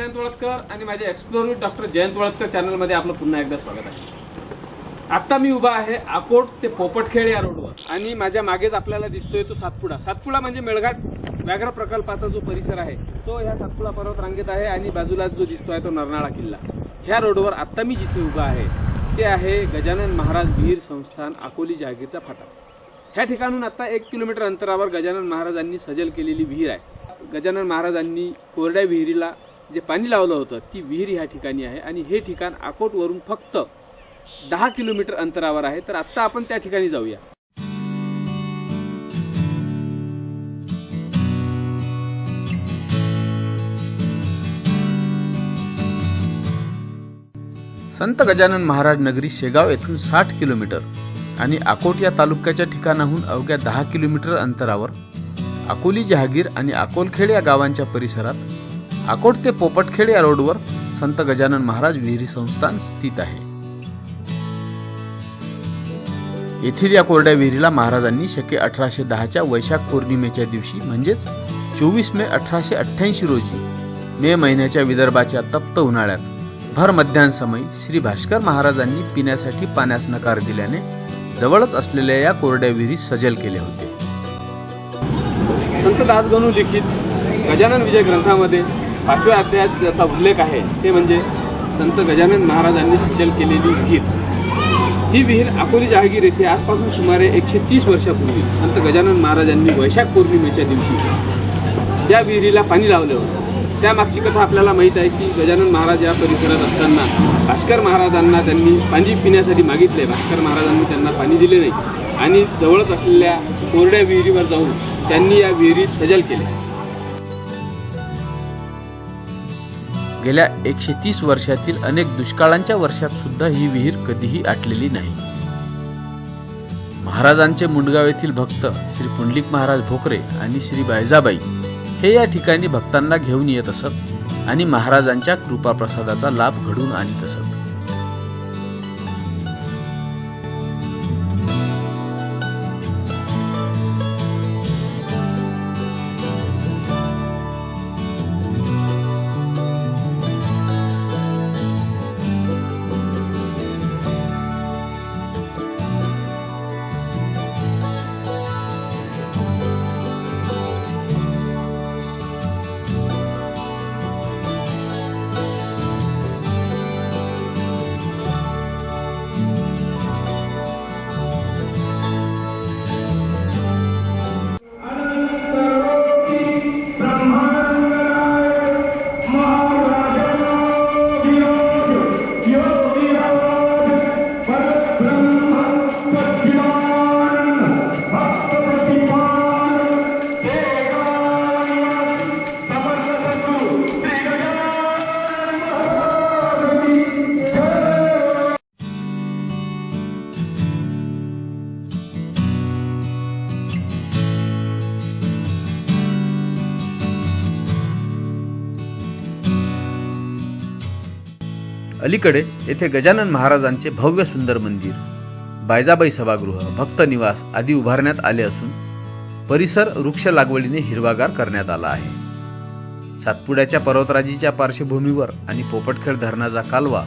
जयंत वळतकर आणि माझ्या explore with doctor Jayant Walatkar चॅनलमध्ये आपलं पुन्हा एकदा स्वागत आहे. आत्ता मी उभा आहे अकोट ते पोपटखेड या रोडवर आणि माझ्या मागेच आपल्याला दिसतोय तो सातपुडा. सातपुडा म्हणजे मेळघाट व्याघ्र प्रकल्पाचा जो परिसर आहे तो ह्या सातपुडा पर्वत रांगेत आहे आणि बाजूला जो दिसतोय तो नरनाळा किल्ला. ह्या रोडवर आत्ता मी जिथे उभा आहे ते आहे गजानन महाराज विहीर संस्थान अकोली जहागीरचा फाटा. ह्या ठिकाणून आता एक किलोमीटर अंतरावर गजानन महाराजांनी सजल केलेली विहीर आहे. गजानन महाराजांनी कोरड्या विहिरीला जे पाणी लावलं होतं ती विहीर ह्या ठिकाणी आहे आणि हे ठिकाण अकोटवरून फक्त दहा किलोमीटर अंतरावर आहे. तर आत्ता आपण त्या ठिकाणी जाऊया. संत गजानन महाराज नगरी शेगाव येथून साठ किलोमीटर आणि अकोट या तालुक्याच्या ठिकाणाहून अवघ्या दहा किलोमीटर अंतरावर अकोली जहागीर आणि अकोलखेड या गावांच्या परिसरात अकोट ते पोपटखेड या रोडवर संत गजानन महाराज विहिरी संस्थान स्थित आहे. येथील या कोरड्या विहिरीला महाराजांनी शके अठराशे दहाच्या वैशाख पौर्णिमेच्या दिवशी म्हणजेच चोवीस मे अठराशे अठ्ठ्याऐंशी रोजी मे महिन्याच्या विदर्भाच्या तप्त उन्हाळ्यात भर मध्यान्ह श्री भास्कर महाराजांनी पिण्यासाठी पाण्यास नकार दिल्याने जवळच असलेल्या या कोरड्या विहिरी सजल केले होते संत दासगणू लिखित गजानन विजय ग्रंथामध्ये पाचव्या अध्यायात याचा उल्लेख आहे. ते म्हणजे संत गजानन महाराजांनी सजल केलेली विहीर. ही विहीर अकोली जहागीर येथे आजपासून सुमारे एकशे तीस वर्षापूर्वी संत गजानन महाराजांनी वैशाख पौर्णिमेच्या दिवशी या विहिरीला पाणी लावले होते. त्यामागची कथा आपल्याला माहीत आहे की गजानन महाराज या परिसरात असताना भास्कर महाराजांना त्यांनी पाणी पिण्यासाठी मागितले भास्कर महाराजांनी त्यांना पाणी दिले नाही. आणि जवळच असलेल्या कोरड्या विहिरीवर जाऊन त्यांनी या विहिरी सजल केल्या गेल्या एकशे तीस वर्षातील अनेक दुष्काळांच्या वर्षात सुद्धा ही विहीर कधीही आटलेली नाही. महाराजांचे मुंडगाव येथील भक्त श्री पुंडलिक महाराज भोकरे आणि श्री बायजाबाई हे या ठिकाणी भक्तांना घेऊन येत असत आणि महाराजांच्या कृपाप्रसादाचा लाभ घडून आणत असत. अलीकडे येथे गजानन महाराजांचे भव्य सुंदर मंदिर बायजाबाई सभागृह भक्त निवास आदी उभारण्यात आले असून परिसर वृक्ष लागवडीने हिरवागार करण्यात आला आहे. सातपुड्याच्या पर्वतराजीच्या पार्श्वभूमीवर आणि पोपटखेड धरणाचा कालवा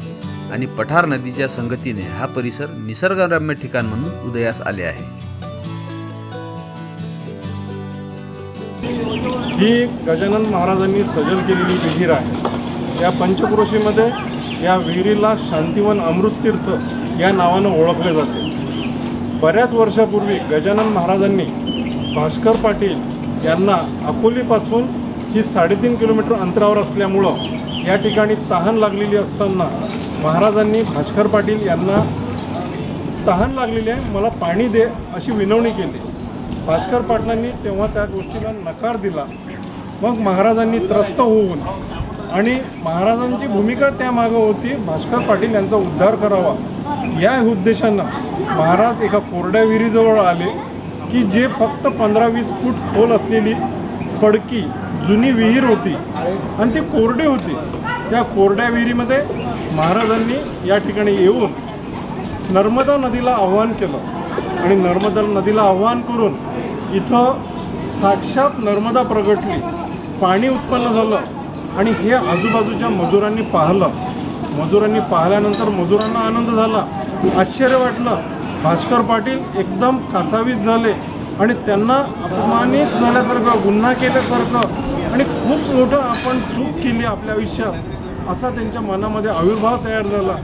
आणि पठार नदीच्या संगतीने हा परिसर निसर्गरम्य ठिकाण म्हणून उदयास आले आहे. ही गजानन महाराजांनी सजल केलेली विहीर आहे. या पंचक्रोशीमध्ये या विहिरीला शांतिवन अमृततीर्थ या नावानं ओळखले जाते. बऱ्याच वर्षापूर्वी गजानन महाराजांनी भास्कर पाटील यांना अकोलीपासून ही साडेतीन किलोमीटर अंतरावर असल्यामुळं या ठिकाणी तहान लागलेली असताना महाराजांनी भास्कर पाटील यांना तहान लागलेली आहे मला पाणी दे अशी विनवणी केली. भास्कर पाटलांनी तेव्हा त्या गोष्टीला नकार दिला. मग महाराजांनी त्रस्त होऊन आणि महाराजांची भूमिका त्यामागं होती. भास्कर पाटील यांचा उद्धार करावा. या उद्देशानं महाराज एका कोरड्या विहिरीजवळ आले की जे फक्त पंधरा वीस फूट खोल असलेली पडकी जुनी विहीर होती आणि ती कोरडी होती. त्या कोरड्या विहिरीमध्ये महाराजांनी या ठिकाणी येऊन नर्मदा नदीला आव्हान केलं आणि नर्मदा नदीला आव्हान करून इथं साक्षात नर्मदा प्रगटली. पाणी उत्पन्न झालं. आणि हे आजूबाजूच्या मजुरांनी पाहिलं. मजुरांनी पाहिल्यानंतर मजुरांना आनंद झाला. आश्चर्य वाटलं. भास्कर पाटील एकदम कासावीत झाले आणि त्यांना अपमानित झाल्यासारखं गुन्हा केल्यासारखं आणि खूप मोठं आपण चूक केली आपल्या आयुष्यात असा त्यांच्या मनामध्ये आविर्भाव तयार झाला.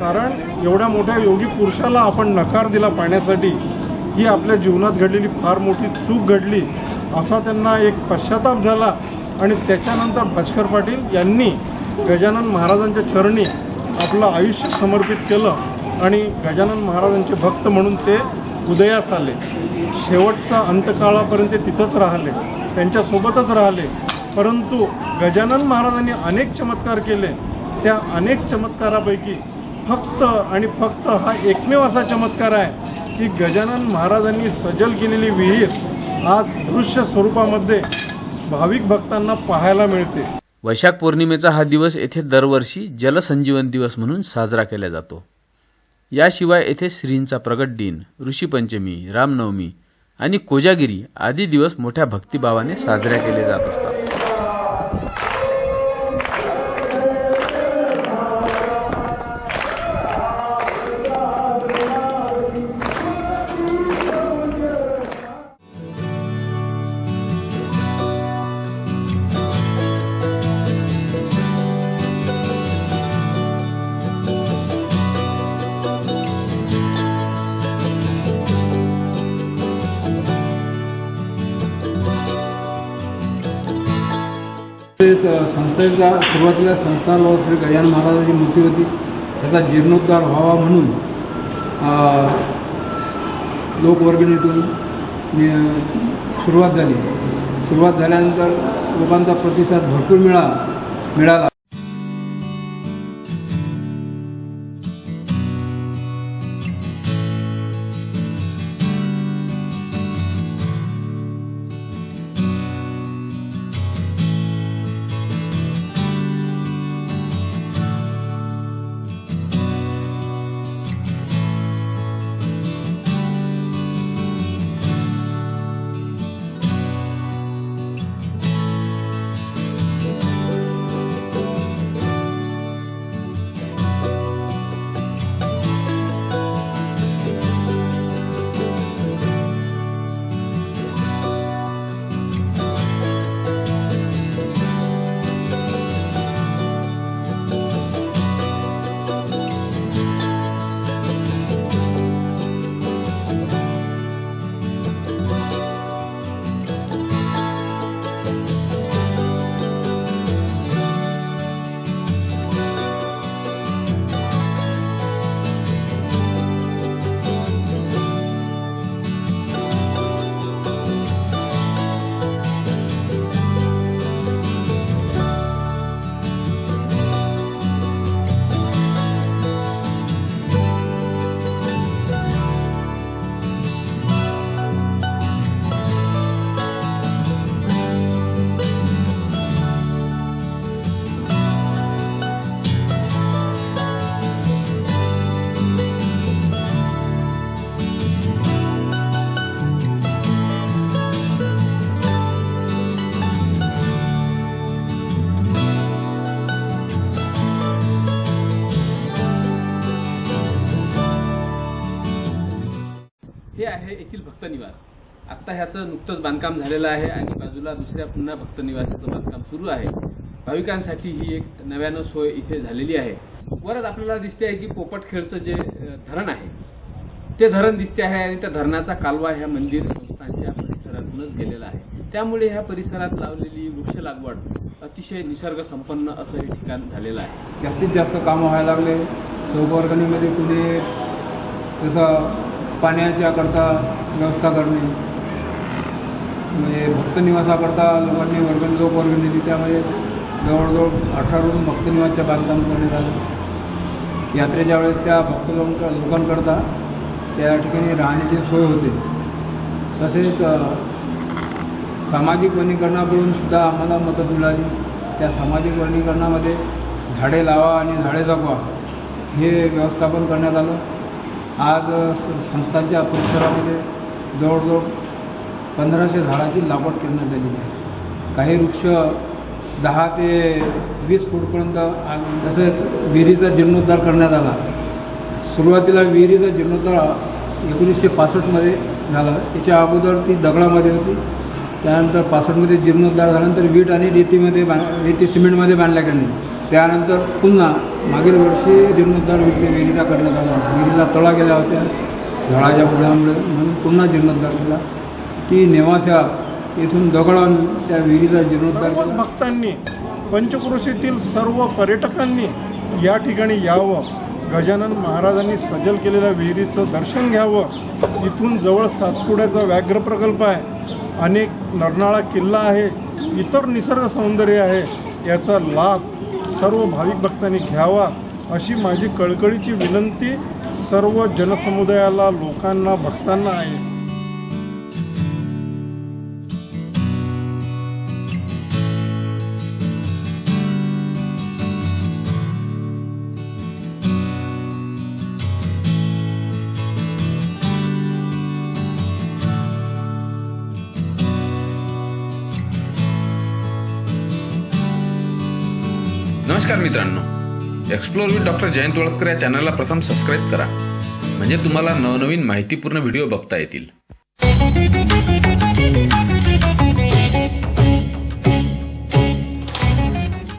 कारण एवढ्या मोठ्या योगी पुरुषाला आपण नकार दिला पाण्यासाठी ही आपल्या जीवनात घडलेली फार मोठी चूक घडली असा त्यांना एक पश्चाताप झाला. आणि त्याच्यानंतर भास्कर पाटील यांनी गजानन महाराजांच्या चरणी आपलं आयुष्य समर्पित केलं आणि गजानन महाराजांचे भक्त म्हणून ते उदयास आले. शेवटचा अंतकाळापर्यंत ते तिथंच राहिले त्यांच्यासोबतच राहिले. परंतु गजानन महाराजांनी अनेक चमत्कार केले. त्या अनेक चमत्कारापैकी फक्त आणि फक्त हा एकमेव असा चमत्कार आहे की गजानन महाराजांनी सजल केलेली विहीर आज दृश्य स्वरूपामध्ये भाविक भक्तांना पाहायला मिळते. वैशाख पौर्णिमेचा हा दिवस येथे दरवर्षी जलसंजीवन दिवस म्हणून साजरा केला जातो. याशिवाय येथे श्रींचा प्रगट दिन ऋषीपंचमी रामनवमी आणि कोजागिरी आदी दिवस मोठ्या भक्तिभावाने साजऱ्या केले जात असतात. तेच संस्थेचा सुरुवातीला संस्थान श्री गजानन महाराजांची मूर्ती होती. त्याचा जीर्णोद्धार व्हावा म्हणून लोकवर्गणीतून सुरुवात झाली. सुरुवात झाल्यानंतर लोकांचा प्रतिसाद भरपूर मिळा मिळाला. भक्तनिवास निवास. आत्ता ह्याचं नुकतंच बांधकाम झालेलं आहे आणि बाजूला दुसऱ्या पुन्हा भक्त निवासाचं बांधकाम सुरू आहे. भाविकांसाठी ही एक नव्यानं सोय इथे झालेली आहे. वरच आपल्याला दिसते आहे की पोपटखेडचं जे धरण आहे ते धरण दिसते आहे आणि त्या धरणाचा कालवा ह्या मंदिर संस्थांच्या परिसरातूनच गेलेला आहे. त्यामुळे ह्या परिसरात लावलेली वृक्ष लागवड अतिशय निसर्ग संपन्न असं हे ठिकाण झालेलं आहे. जास्तीत जास्त कामं व्हायला लागले. लोकवर्गणीमध्ये कुणी जसं पाण्याच्या करता व्यवस्था करणे म्हणजे भक्तनिवासाकरता लोकांनी वर्गणी लोकवर्गणी दिली. त्यामध्ये जवळजवळ अठरा रूम भक्तनिवासच्या बांधकाम करण्यात आलं. यात्रेच्या वेळेस त्या भक्त लोक लोकांकरता त्या ठिकाणी राहण्याची सोय होते. तसेच सामाजिक वनीकरणाकडून सुद्धा आम्हाला मदत मिळाली. त्या सामाजिक वनीकरणामध्ये झाडे लावा आणि झाडे जगवा हे व्यवस्थापन करण्यात आलं. आज संस्थांच्या परिसरामध्ये जवळजवळ पंधराशे झाडाची लागवड करण्यात आलेली आहे. काही वृक्ष दहा ते वीस फूटपर्यंत तसेच विहिरीचा जीर्णोद्धार करण्यात आला. सुरुवातीला विहिरीचा जीर्णोद्धार एकोणीसशे पासष्टमध्ये झाला. याच्या अगोदर ती दगडामध्ये होती. त्यानंतर पासष्टमध्ये जीर्णोद्धार झाल्यानंतर वीट आणि रेतीमध्ये बांध रेती सिमेंटमध्ये बांधल्या गेली त्यानंतर पुन्हा मागील वर्षी जीर्णोद्धार विहिरी विहिरीला करण्यात आला विहिरीला तळा गेल्या होत्या. झाडाच्या बुडामुळे म्हणून पुन्हा जीर्णोद्धार केला ती नेवासा येथून दगड आणून त्या विहिरीचा जीर्णोद्धार भक्तांनी पंचक्रोशीतील सर्व पर्यटकांनी या ठिकाणी यावं. गजानन महाराजांनी सजल केलेल्या विहिरीचं दर्शन घ्यावं. इथून जवळ सातपुड्याचा व्याघ्र प्रकल्प आहे. अनेक नरनाळा किल्ला आहे. इतर निसर्ग सौंदर्य आहे. याचा लाभ सर्व भाविक भक्तांनी घ्यावा अशी माझी कळकळीची विनंती सर्व जनसमुदायाला लोकांना भक्तांना आहे. नमस्कार मित्रांनो. Explore with doctor Jayant Walatkar या चॅनलला प्रथम सबस्क्राईब करा. म्हणजे तुम्हाला नवनवीन माहितीपूर्ण व्हिडिओ बघता येतील.